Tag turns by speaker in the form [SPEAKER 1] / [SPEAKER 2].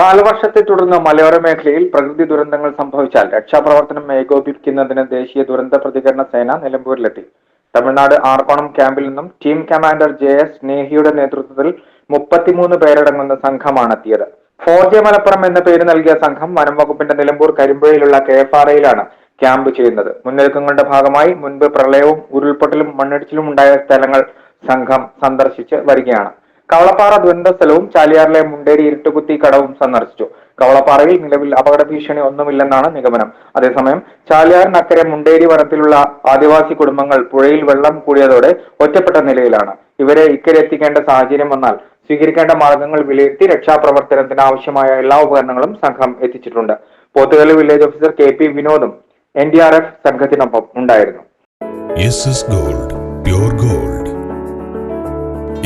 [SPEAKER 1] കാലവർഷത്തെ തുടർന്ന് മലയോര മേഖലയിൽ പ്രകൃതി ദുരന്തങ്ങൾ സംഭവിച്ചാൽ രക്ഷാപ്രവർത്തനം ഏകോപിപ്പിക്കുന്നതിന് ദേശീയ ദുരന്ത പ്രതികരണ സേന നിലമ്പൂരിലെത്തി. തമിഴ്നാട് ആർക്കോണം ക്യാമ്പിൽ നിന്നും ടീം കമാൻഡർ ജെ എസ് സ്നേഹിയുടെ നേതൃത്വത്തിൽ മുപ്പത്തിമൂന്ന് പേരടങ്ങുന്ന സംഘമാണ് എത്തിയത് ഫോർജെ മലപ്പുറം എന്ന പേര് നൽകിയ സംഘം വനം വകുപ്പിന്റെ നിലമ്പൂർ കരിമ്പുഴയിലുള്ള കെ എഫ് ആർ ഐയിലാണ് ക്യാമ്പ് ചെയ്യുന്നത്. മുന്നൊരുക്കങ്ങളുടെ ഭാഗമായി മുൻപ് പ്രളയവും ഉരുൾപൊട്ടലും മണ്ണിടിച്ചിലും ഉണ്ടായ സ്ഥലങ്ങൾ സംഘം സന്ദർശിച്ച് വരികയാണ്. കവളപ്പാറ ദുരന്ത സ്ഥലവും ചാലിയാറിലെ മുണ്ടേരി ഇരുട്ടുകുത്തി കടവും സന്ദർശിച്ചു. കവളപ്പാറയിൽ നിലവിൽ അപകട ഭീഷണി ഒന്നുമില്ലെന്നാണ് നിഗമനം. അതേസമയം ചാലിയാറിനക്കരെ മുണ്ടേരി വനത്തിലുള്ള ആദിവാസി കുടുംബങ്ങൾ പുഴയിൽ വെള്ളം കൂടിയതോടെ ഒറ്റപ്പെട്ട നിലയിലാണ്. ഇവരെ ഇക്കരെ എത്തിക്കേണ്ട സാഹചര്യം വന്നാൽ സ്വീകരിക്കേണ്ട മാർഗങ്ങൾ വിലയിരുത്തി രക്ഷാപ്രവർത്തനത്തിന് ആവശ്യമായ എല്ലാ ഉപകരണങ്ങളും സംഘം എത്തിച്ചിട്ടുണ്ട്. Pothukal village officer K P വിനോദും N D R F സംഘത്തിനൊപ്പം ഉണ്ടായിരുന്നു.
[SPEAKER 2] Gold pure gold